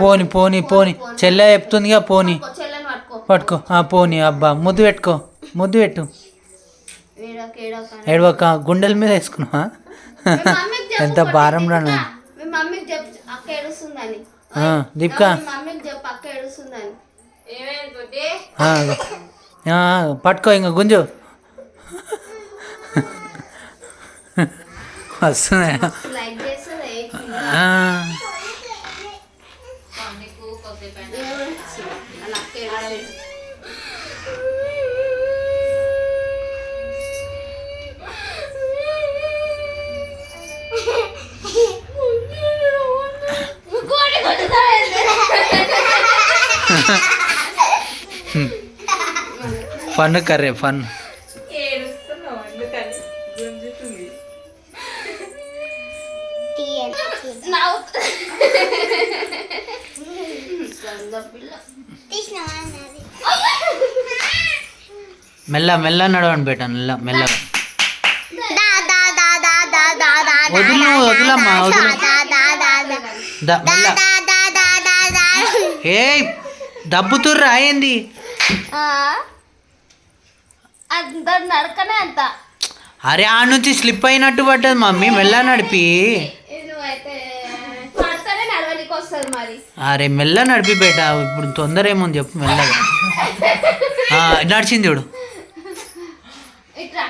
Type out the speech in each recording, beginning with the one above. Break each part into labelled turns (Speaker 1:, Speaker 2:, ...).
Speaker 1: పోని పోని పోని. చెల్లె చెప్తుందిగా పోని.
Speaker 2: పట్టుకో, చెల్లెని పట్టుకో.
Speaker 1: పట్టుకో. ఆ పోని అబ్బా. ముద్దు పెట్టుకో. ముద్దు పెట్టు.
Speaker 2: ఏడవక
Speaker 1: గుండెల మీద వేసుకున్నావా? ఎంత భారం రా
Speaker 2: దీపిక,
Speaker 1: పట్టుకో ఇంకా గుంజు. వస్తున్నాయి? ఫన్ కర్రే ఫన్. మెల్ల మెల్ల నడవండి బేట మెల్ల మెల్లగా. వదులు వదులమ్మా వదులు. ద మెల్ల. ఏ దబ్బుతుర్రా ఏంది?
Speaker 2: అంత నడకనే అంత.
Speaker 1: అరే ఆ నుంచి స్లిప్ అయినట్టు పట్టదు మమ్మీ. మెల్ల నడిపి.
Speaker 2: నువ్వైతే పడతానే నడవనికి వస్తుంది మరి.
Speaker 1: అరే మెల్ల నడిపి బేట. ఇప్పుడు తొందర ఏముంది చెప్పు మెల్లగా. ఆ, నడిచింది చూడు.
Speaker 2: ఇట్రా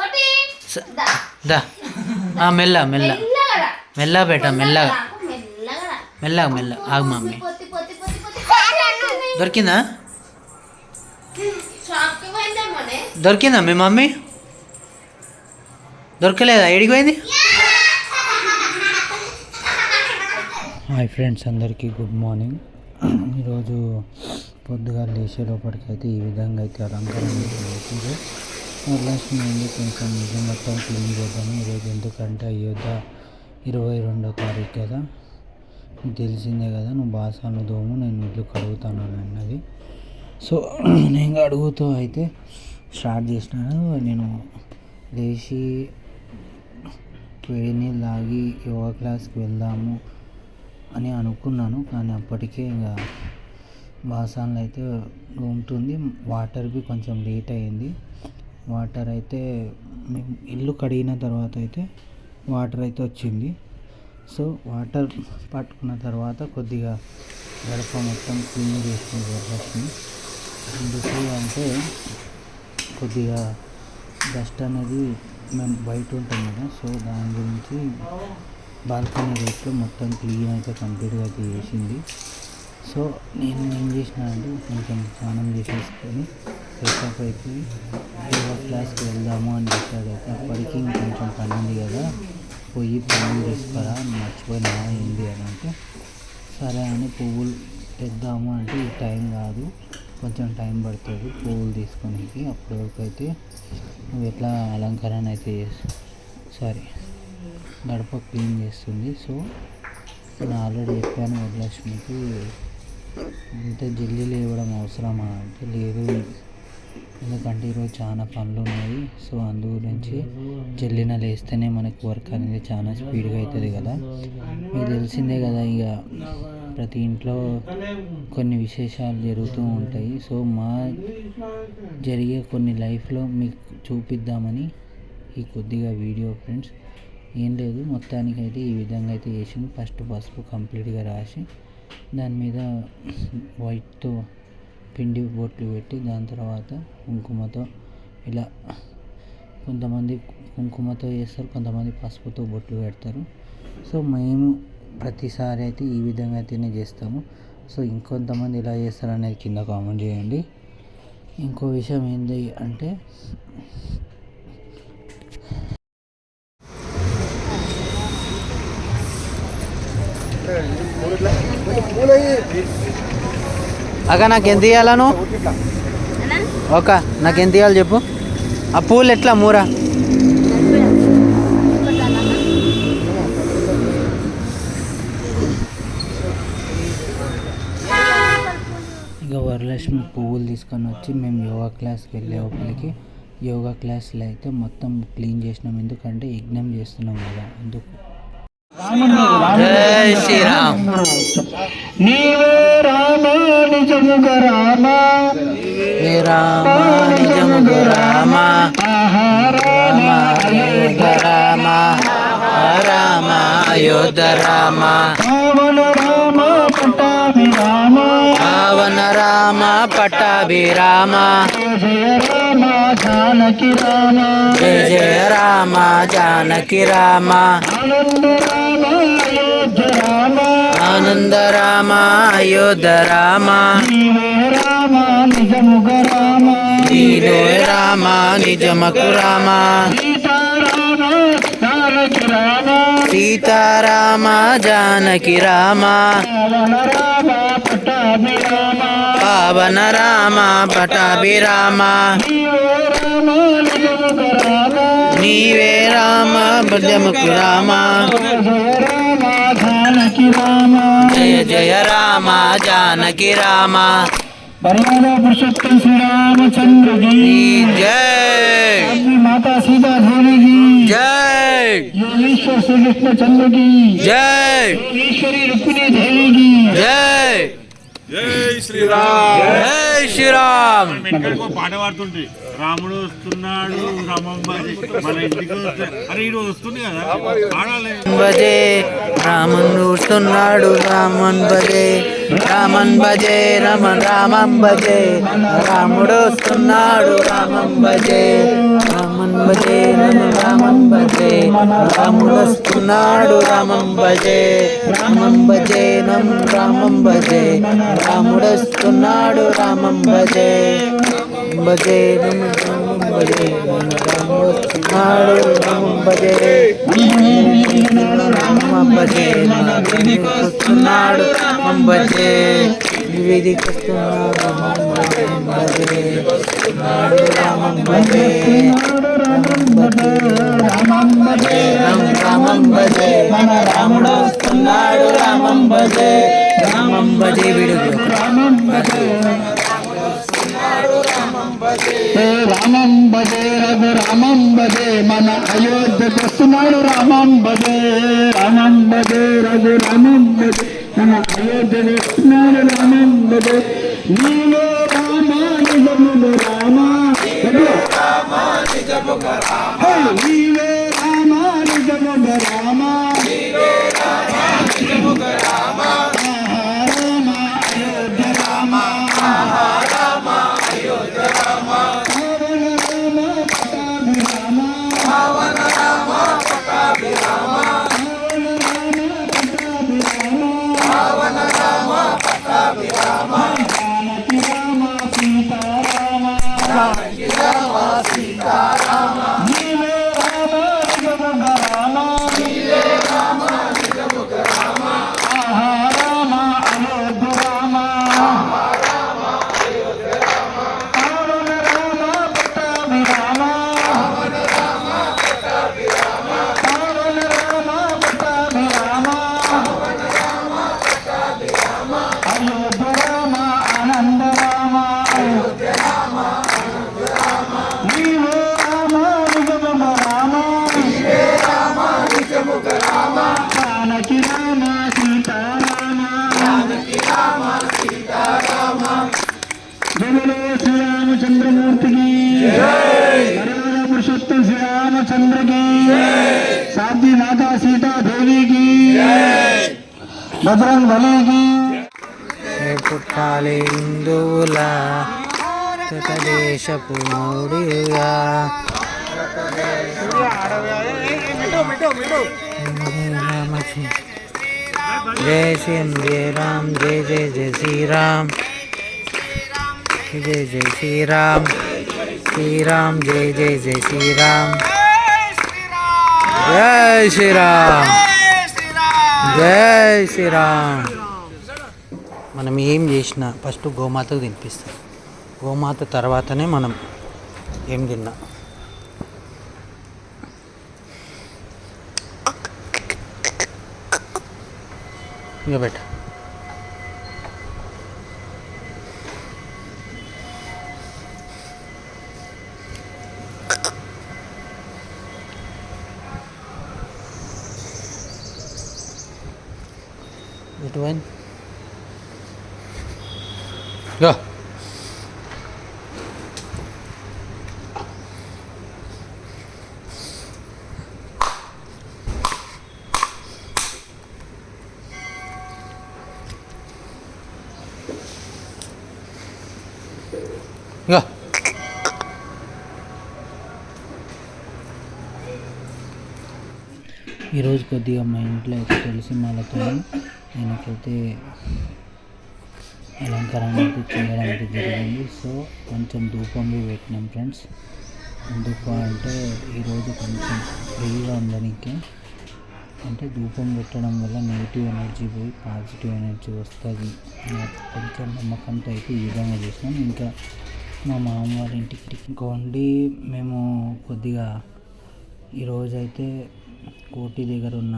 Speaker 2: పట్టి.
Speaker 1: స-
Speaker 2: దా.
Speaker 1: దా. ఆ, మెల్ల మెల్ల
Speaker 2: మెల్లగా రా.
Speaker 1: మెల్ల బేట మెల్లగా
Speaker 2: నాకు మెల్లగా రా.
Speaker 1: మెల్లగా మెల్ల ఆగు మమ్మీ.
Speaker 2: పొత్తి పొత్తి పొత్తి పొత్తి
Speaker 1: దొరికిందా? దొరికిందా మీ మమ్మీ? దొరకలేదా? ఏడికి పోయింది? హాయ్ ఫ్రెండ్స్ అందరికీ గుడ్ మార్నింగ్. ఈరోజు పొద్దుగా లేచే లోపలికి అయితే ఈ విధంగా అయితే అలంకరణ అవుతుంది చేసిండ్రు వరలక్ష్మి ఉంది కొంచెం ఇది మొత్తం క్లీన్ చేద్దాము. ఈరోజు ఎందుకంటే అయోధ్య ఇరవై రెండో తారీఖు కదా. తెలిసిందే కదా నువ్వు బాసాను దోము నేను ఇల్లు కడుగుతాను అన్నది. సో నేను అడుగుతూ అయితే స్టార్ట్ చేసినాను. నేను లేచి వేడి నీళ్ళు తాగి యోగా క్లాస్కి వెళ్దాము అని అనుకున్నాను. కానీ అప్పటికే ఇంకా బాసాన్లు అయితే ఉంటుంది. వాటర్ బి కొంచెం లేట్ అయింది. వాటర్ అయితే ఇల్లు కడిగిన తర్వాత అయితే వాటర్ అయితే వచ్చింది. సో వాటర్ పట్టుకున్న తర్వాత కొద్దిగా గడప మొత్తం క్లీన్ చేసుకుంది ఎందుకు అంటే కొద్దిగా డస్ట్ అనేది మేము బయట ఉంటాం కదా సో దాని గురించి బాల్కనీ రేట్లో మొత్తం క్లీన్ అయితే కంప్లీట్గా అయితే చేసింది. సో నేను ఏం చేసిన అంటే కొంచెం స్నానం చేసేసుకొని ఫ్రెష్అప్ అయిపోయి యోగా క్లాస్కి వెళ్దాము అని చెప్పాడు. అయితే అప్పటికి కొంచెం పని ఉంది కదా పోయి పనులు తీసుకురా మర్చిపోయినా ఏంది అని అంటే సరే అని పువ్వులు తెద్దాము అంటే ఈ టైం కాదు. కొంచెం టైం పడుతుంది పువ్వులు తీసుకోనికి. అప్పటి వరకు అయితే ఎట్లా అలంకరణ అయితే సారీ గడప క్లీన్ చేస్తుంది. సో నేను ఆల్రెడీ చెప్పాను వరలక్ష్మికి ఇంత జల్దీ లేవడం అవసరమా అంటే లేదు. ఎందుకంటే ఈరోజు చాలా పనులు ఉన్నాయి సో అందు గురించి జల్లిన లేస్తేనే మనకు వర్క్ అనేది చాలా స్పీడ్గా అవుతుంది కదా. మీకు తెలిసిందే కదా ఇక ప్రతి ఇంట్లో కొన్ని విశేషాలు జరుగుతూ ఉంటాయి. సో మా జరిగే కొన్ని లైఫ్లో మీకు చూపిద్దామని ఈ కొద్దిగా వీడియో ఫ్రెండ్స్. ఏం లేదు మొత్తానికి అయితే ఈ విధంగా అయితే వేసి ఫస్ట్ పసుపు కంప్లీట్గా రాసి దాని మీద వైట్తో పిండి బొట్లు పెట్టి దాని తర్వాత కుంకుమతో ఇలా కొంతమంది కుంకుమతో చేస్తారు కొంతమంది పసుపుతో బొట్లు పెడతారు. సో మేము ప్రతిసారి అయితే ఈ విధంగా అయితేనే చేస్తాము. సో ఇంకొంతమంది ఇలా చేస్తారు అనేది కింద కామెంట్ చేయండి. ఇంకో విషయం ఏంటి అంటే అక్క నాకు ఎంత ఇవ్వాలను ఒక నాకు ఎంత ఇవ్వాలి చెప్పు. ఆ పూలు ఎట్లా మూర? ఇక వరలక్ష్మి పువ్వులు తీసుకొని వచ్చి మేము యోగా క్లాస్కి వెళ్ళే ఒకరికి యోగా క్లాస్లో అయితే మొత్తం క్లీన్ చేసినాం. ఎందుకంటే యజ్ఞం చేస్తున్నాం కదా అందుకు జై శ్రీరామ్.
Speaker 3: నీవే రామ నిజముగ రామ.
Speaker 1: రామ నిజముగ రామ. రామ అయోధ్య రామ. రామ అయోధ్య రామ.
Speaker 3: పావన రామ పట్టాభి రామ
Speaker 1: పావన రామ పట్టాభిరామ.
Speaker 3: జయ రామ జానకి రామ
Speaker 1: జయ జయ రామ జానకి రామ.
Speaker 3: ఆనంద రామ అయోధ్య రామ.
Speaker 1: ఆనంద రామ అయోధ్య రామ.
Speaker 3: రామ నిజముగ రామ.
Speaker 1: నీవే రామ నిజమకు రామ.
Speaker 3: సీతారామ జానకి రామ.
Speaker 1: రామ.
Speaker 3: రామ పట్టాభి రామ.
Speaker 1: పావన రామ పటాభిరామ
Speaker 3: నీవే రామ నిజముగ రామ
Speaker 1: నీవే రామ బుద్ధముకు రామ
Speaker 3: జయ రామ జానకి రామ
Speaker 1: జయ జయ రామ జానకి రామ
Speaker 3: పరివార పురుషోత్తం శ్రీరామచంద్ర की
Speaker 1: జై
Speaker 3: अपनी माता सीता देवी की
Speaker 1: జై
Speaker 3: योगेश्वर श्री कृष्ण चंद्र की
Speaker 1: జై
Speaker 3: योगेश्वरी रुक्मिणी देवी की
Speaker 1: జై
Speaker 4: జై శ్రీరామ్.
Speaker 1: జై శ్రీరామ్.
Speaker 4: పాట పాడుతుంటే. రాముడు వస్తున్నాడు రామమ్మ మన ఇంటికి అరే ఈడు వస్తుంది కదా? పాడాలి
Speaker 1: భజే రామన్ చూస్తున్నాడు రామన్ భజే రామన్ భజే రమన్ రామం భజే. రాముడు వస్తున్నాడు రామం భజే. రామన్ భజే రమన్ రామం భజే. రాముడు వస్తున్నాడు రామం భజే. రామం భజే నమ్ రామం భజే. రాముడు వస్తున్నాడు రామం భజే. భజే నమ్ రామం భజే రాముడు వస్తున్నాడు రామం భజే రామంబజే వస్తున్నాడు రామంబజే వీధికి రామం భజే రామం భజే రామం భజే మన రాముడు వస్తున్నాడు విడుగు
Speaker 3: రామం భజే రఘు రామం భజే మన అయోధ్యకు వస్తున్నాడు రామం భజే రామం భజే రఘు రామం భజే మన అయోధ్యకు వస్తున్నాడు రామం భజే. నీవే రామ. హే, నీవే శ్రీరామచంద్రమూర్తికి పురుషోత్తం శ్రీరామచంద్రకి. సాధ్వి మాతా సీతా దేవికి బజరంగ్ బలికి
Speaker 1: పుట్టాలి హిందువుల దేశపు మౌడిగా జయ శ్రీ రామ్ జయ జయ జయ శ్రీరామ్. జయ జయ శ్రీరామ్. శ్రీరామ్ జయ జయ జయ శ్రీరామ్. జై శ్రీరామ్. జై శ్రీరామ్. మనం ఏం చేసినా ఫస్ట్ గోమాతకు తినిపిస్తాం. గోమాత తర్వాతనే మనం ఏం తిన్నా? ఇంకా పెట్ట. ఇటు పోయింది యో యో ఈరోజు కొద్దిగా మా ఇంట్లో అయితే తెలిసి వాళ్ళతో నేనకైతే అలంకరణ అయితే చేయడం అయితే జరిగింది. సో కొంచెం ధూపం పెట్టినాం ఫ్రెండ్స్. ఎందుకు అంటే ఈరోజు కొంచెం ఫ్రీగా ఉండడానికి అంటే ధూపం పెట్టడం వల్ల నెగిటివ్ ఎనర్జీ పోయి పాజిటివ్ ఎనర్జీ వస్తుంది కొంచెం నమ్మకంతో అయితే ఈ విధంగా చేసినాం. ఇంకా మా మామ వాళ్ళ ఇంటికి వండి మేము కొద్దిగా ఈరోజైతే కోటి దగ్గర ఉన్న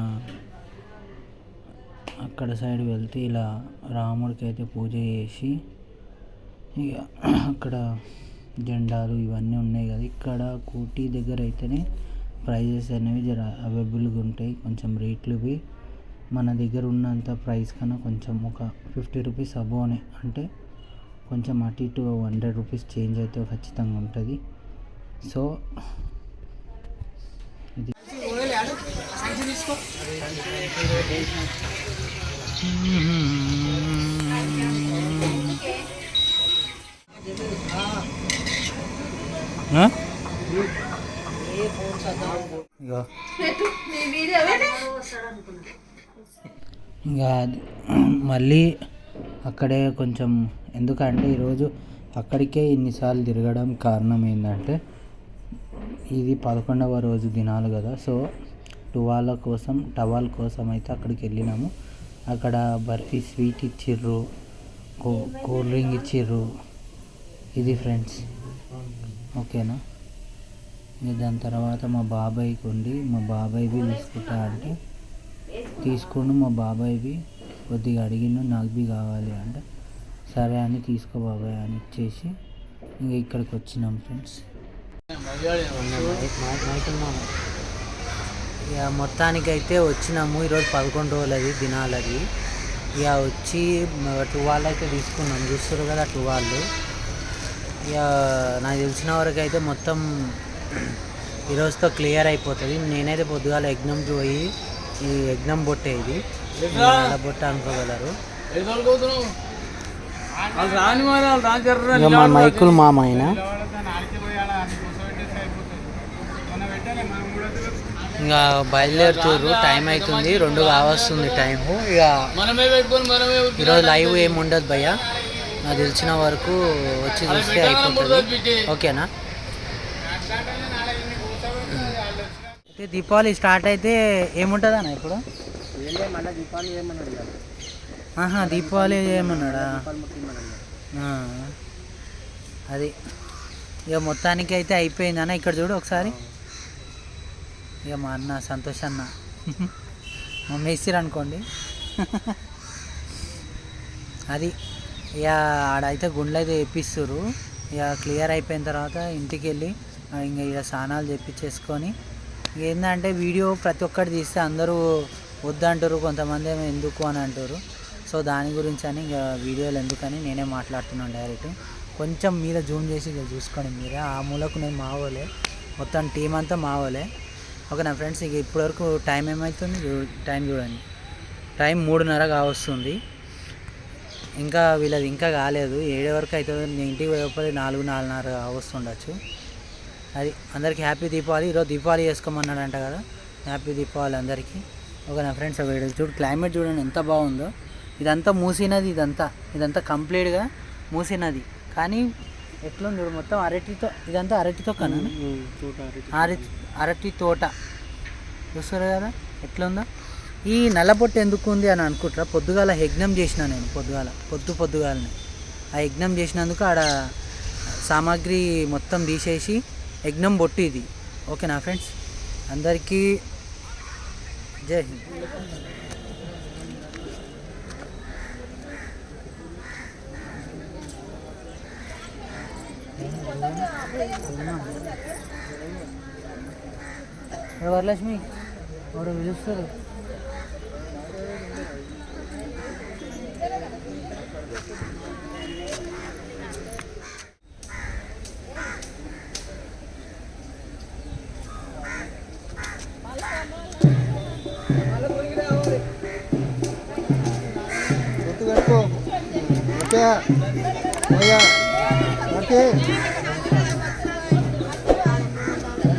Speaker 1: అక్కడ సైడ్ వెళ్తే ఇలా రాముడికి అయితే పూజ చేసి ఇక అక్కడ జెండాలు ఇవన్నీ ఉన్నాయి కదా. ఇక్కడ కోటి దగ్గర అయితేనే ప్రైజెస్ అనేవి జర అవైలబుల్గా ఉంటాయి. కొంచెం రేట్లువి మన దగ్గర ఉన్నంత ప్రైస్ కన్నా కొంచెం ఒక ఫిఫ్టీ రూపీస్ అబోనే. అంటే కొంచెం అటు ఇటు హండ్రెడ్ రూపీస్ చేంజ్ అయితే ఖచ్చితంగా ఉంటుంది. సో ఇది ఇంకా అది. మళ్ళీ అక్కడే కొంచెం ఎందుకంటే ఈరోజు అక్కడికే ఇన్నిసార్లు తిరగడం కారణం ఏంటంటే ఇది పదకొండవ రోజు దినాలు కదా సో టువాల కోసం టవాల్ కోసం అయితే అక్కడికి వెళ్ళినాము అక్కడ బర్ఫీ స్వీట్ ఇచ్చిర్రు కూల్ డ్రింక్ ఇచ్చిర్రు ఇది ఫ్రెండ్స్ ఓకేనా ఇక దాని తర్వాత మా బాబాయ్కి ఉండి మా బాబాయ్వి తీసుకుంటా అంటే తీసుకుండు మా బాబాయ్వి కొద్దిగా అడిగిండు నాకు బి కావాలి అంటే సరే అని తీసుకో బాబాయ్ అని ఇచ్చేసి ఇంక ఇక్కడికి వచ్చినాం ఫ్రెండ్స్ ఇక మొత్తానికి అయితే వచ్చినాము. ఈరోజు పదకొండు రోజులది దినాలది. ఇక వచ్చి టువాల్ అయితే తీసుకున్నాం. చూస్తారు కదా టువాళ్ళు ఇక నాకు తెలిసిన వరకు అయితే మొత్తం ఈరోజుతో క్లియర్ అయిపోతుంది. నేనైతే పొద్దుగాల యజ్ఞం పోయి ఈ యజ్ఞం బొట్టే ఇది. బొట్ట అనుకోగలరు. మా మైకుల్ మామ ఆయన. ఇంకా బయలుదేరుతుర్రు. టైం అవుతుంది రెండు కావస్తుంది టైము ఇక ఈరోజు లైవ్ ఏమి ఉండదు భయ్య. నాకు తెలిసిన వరకు వచ్చి చూస్తే అయిపోతుంది. ఓకేనా? అయితే దీపావళి స్టార్ట్ అయితే ఏముంటుంది అన్న ఇప్పుడు ఆహా దీపావళి ఏమన్నాడా. అది. ఇక మొత్తానికి అయితే అయిపోయింది అన్న ఇక్కడ చూడు ఒకసారి. ఇక మా అన్న సంతోష్ అన్న. మా మేస్త్రి అనుకోండి. అది ఇక ఆడైతే గుండెలు అయితే వేపిస్తుర్రు. ఇక క్లియర్ అయిపోయిన తర్వాత ఇంటికి వెళ్ళి ఇంకా ఇక స్నానాలు చేపించేసుకొని ఇక ఏంటంటే వీడియో ప్రతి ఒక్కటి తీస్తే అందరూ వద్దంటారు కొంతమంది ఏమో ఎందుకు అని అంటారు సో దాని గురించి అని ఇక వీడియోలు ఎందుకని నేనే మాట్లాడుతున్నాను డైరెక్ట్. కొంచెం మీద జూమ్ చేసి ఇక చూసుకోండి మీరే. ఆ మూలకు నేను మావోలే. మొత్తం టీం అంతా మావోలే. ఓకే నా ఫ్రెండ్స్ ఇక ఇప్పటివరకు టైం ఏమవుతుంది చూ- టైం చూడండి. టైం మూడున్నర కావస్తుంది. ఇంకా వీళ్ళది ఇంకా కాలేదు. ఏడు వరకు అవుతుంది నేను ఇంటికి పోయేపల్లి నాలుగు నాలుగున్నర కావస్తుండొచ్చు అది అందరికీ హ్యాపీ దీపావళి. ఈరోజు దీపావళి చేసుకోమన్నాడంట కదా. హ్యాపీ దీపావళి అందరికీ. ఓకే నా ఫ్రెండ్స్ వీడియో చూడు. క్లైమేట్ చూడండి ఎంత బాగుందో. ఇదంతా మూసినది ఇదంతా. ఇదంతా కంప్లీట్గా మూసినది కానీ ఎట్లుంది చూడు మొత్తం అరటితో ఇదంతా అరటితో కన్నా అరటి. అరటి తోట. చూస్తారు కదా? ఎట్లుందో? ఈ నల్లబొట్టు ఎందుకు ఉంది అని అనుకుంటారా? పొద్దుగాల యజ్ఞం చేసిన నేను పొద్దుగాల పొద్దు పొద్దుగాలని. ఆ యజ్ఞం చేసినందుకు ఆడ సామాగ్రి మొత్తం తీసేసి యజ్ఞం బొట్టు ఇది. ఓకేనా ఫ్రెండ్స్? అందరికీ జై హింద్. వరలక్ష్మి వాడు పిలుస్తారు
Speaker 3: ఓకే ఓకే ఓకే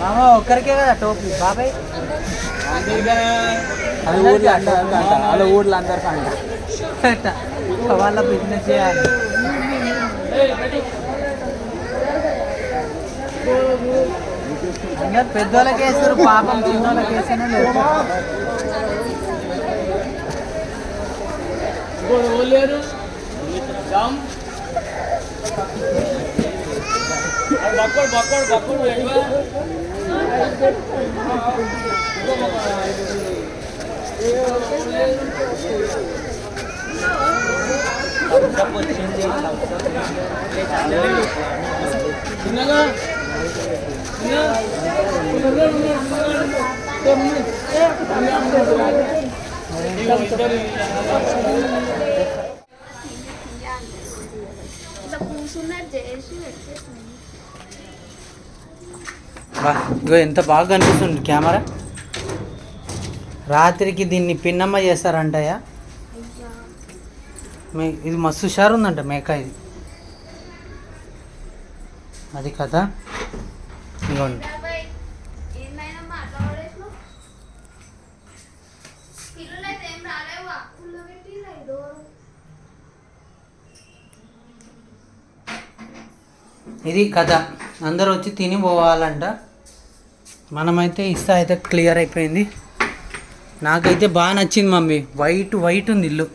Speaker 1: మామ ఒక్కరికే కదా టోపీ. బాబాయ్.
Speaker 5: అది ఊర్లో అందరికీ అంట వాళ్ళ ఊర్లో అందరికీ అంట
Speaker 1: వాళ్ళ బిజినెస్ చేయాలి. అందరు పెద్దోళ్ళకి వేస్తారు పాపం చిన్నోళ్ళకి 이거
Speaker 2: 막걸 막걸로 얘기해.
Speaker 1: 때 애쉬는 나 공수나 제일 బా ఇగో ఎంత బాగా కనిపిస్తుంది కెమెరా. రాత్రికి దీన్ని పిన్నమ్మ చేస్తారంటయా మే ఇది మస్తు హుషారు ఉందంట మేక ఇది. అది కదా. ఇగోండి ఇది కథ. అందరూ వచ్చి తిని పోవాలంట. మనమైతే ఇస్తా అయితే క్లియర్ అయిపోయింది. నాకైతే బాగా నచ్చింది మమ్మీ. వైట్ వైట్ ఉంది ఇల్లు.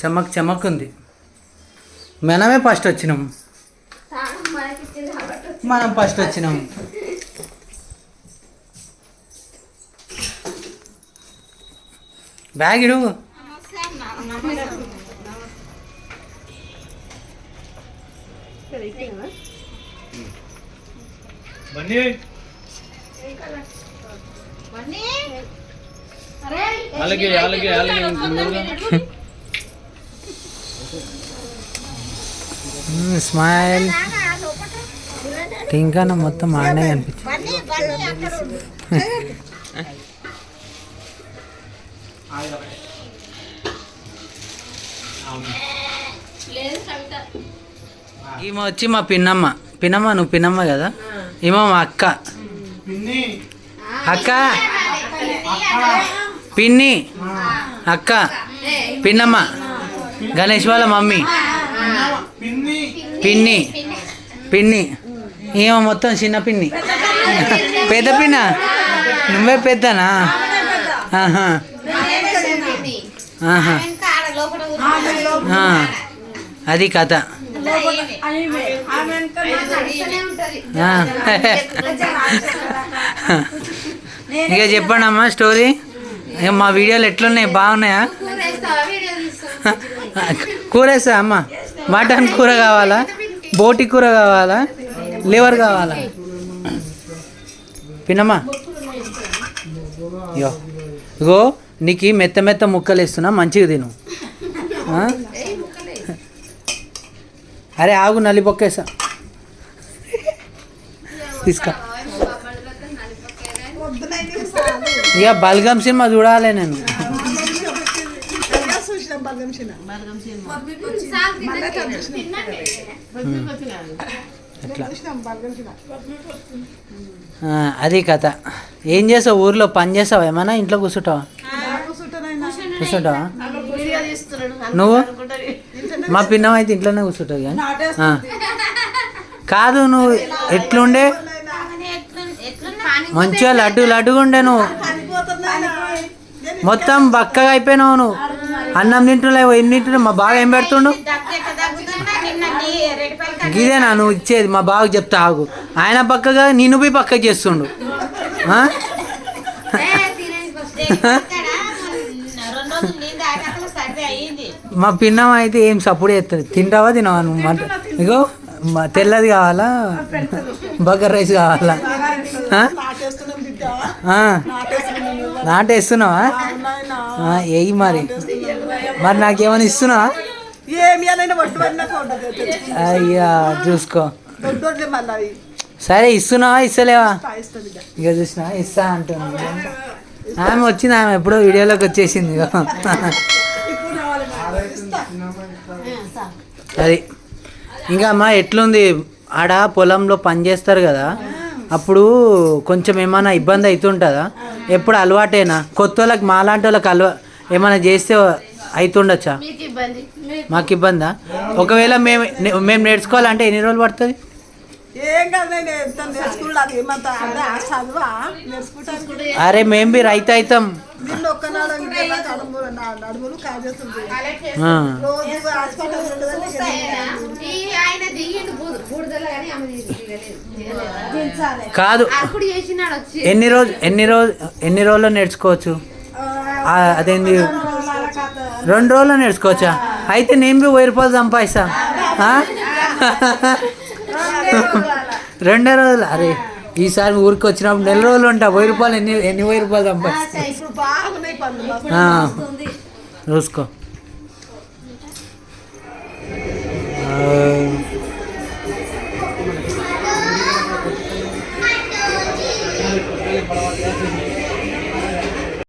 Speaker 1: చమక్ చమక్ ఉంది. మనమే ఫస్ట్ వచ్చినాం. మనం ఫస్ట్ వచ్చినాం. బ్యాగ్ ఇడు.
Speaker 5: అలాగే అలాగే అలాగే
Speaker 1: స్మైల్. ఇంకా మొత్తం ఆడే అనిపించింది ఈమె వచ్చి మా పిన్నమ్మ. పిన్నమ్మ నువ్వు పిన్నమ్మ కదా? ఈమె మా అక్క అక్క. పిన్ని. అక్క. పిన్నమ్మ. గణేష్ వాళ్ళ మమ్మీ. పిన్ని. పిన్ని. ఈమె మొత్తం చిన్న పిన్ని. పెద్ద పిన్న? నువ్వే పెద్దనా? ఆహా. అది కథ. ఇక చెప్పండి అమ్మా స్టోరీ ఇక మా వీడియోలు ఎట్లున్నాయి? బాగున్నాయా?
Speaker 2: వీడియో తీస్తాం.
Speaker 1: కూర వేస్తా అమ్మ. మటన్ కూర కావాలా? బోటి కూర కావాలా? లివర్ కావాలా? పిన్నమ్మా. ఇగో. ఇగో నీకు మెత్త మెత్త ముక్కలు ఇస్తున్నా మంచిగా తిను? అరే ఆగు నల్లి పొక్కేసా తీసుకో. ఇక బల్గం సినిమా చూడాలి నేను. అది కథ. ఏం చేసావు ఊర్లో? పని చేసావా? ఏమన్నా ఇంట్లో కూర్చుంటావా? కూర్చుంటావా? నువ్వు? మా పిన్నం అయితే ఇంట్లోనే కూర్చుంటావు కానీ. కాదు నువ్వు ఎట్లుండే? మంచిగా లడ్డు లడ్డుగా ఉండే నువ్వు. మొత్తం బక్కగా అయిపోయినావు నువ్వు. అన్నం తింటున్నావు ఎన్ని తింటున్నావు? మా బాగా ఏం పెడుతుండు? గిదేనా నువ్వు ఇచ్చేది? మా బాగా చెప్తా ఆగు. ఆయన పక్కగా నిన్ను పోయి పక్క చేస్తుండు. మా పిన్నమ్మ అయితే ఏం సపోర్ట్ చేస్తుంది తింటావా తినవా నువ్వు? మంట ఇగో మా తెల్లది కావాలా? బగ్గర్ రైస్ కావాలా. నాటేస్తున్నావా? ఏయి మరి. మరి నాకేమైనా ఇస్తున్నావా? అయ్యా చూసుకో. సరే ఇస్తున్నావా ఇస్తలేవా?
Speaker 6: ఇక.
Speaker 1: ఇక చూసినా ఇస్తా అంటుంది. ఆమె వచ్చింది ఆమె ఎప్పుడో వీడియోలోకి వచ్చేసింది ఇగో.
Speaker 6: ఇప్పుడు రావాలి మరి. ఇస్తా.
Speaker 1: అది. ఇంకా అమ్మ ఎట్లుంది? ఆడ పొలంలో పని చేస్తారు కదా అప్పుడు కొంచెం ఏమైనా ఇబ్బంది అవుతుంటుందా ఎప్పుడు అలవాటేనా? కొత్త వాళ్ళకి మాలాంటి వాళ్ళకి అలవా ఏమైనా చేస్తే అవుతుండొచ్చా
Speaker 2: మీకు ఇబ్బంది?
Speaker 1: ఒకవేళ మేము మేము నేర్చుకోవాలంటే ఎన్ని రోజులు పడుతుంది? అరే మేము బి రైతు అవుతాం.
Speaker 6: నిన్ను ఒక్కనాడు నడుములు నడుములు కాజేస్తుంది. రోజు హాస్పిటల్
Speaker 1: కాదు. ఎన్ని రోజు ఎన్ని రోజు ఎన్ని రోజుల్లో నేర్చుకోవచ్చు? ఆ, అదేంది? రెండు రోజుల్లో నేర్చుకోవచ్చా? అయితే నేను బి వెయ్యి రూపాయలు సంపాదిస్తా? రెండే రోజులు అరే. ఈసారి ఊరికి వచ్చినప్పుడు నెల రోజులు ఉంటా. వెయ్యి రూపాయలు ఎన్ని ఎన్ని వెయ్యి రూపాయలు. ఆ, చూసుకో.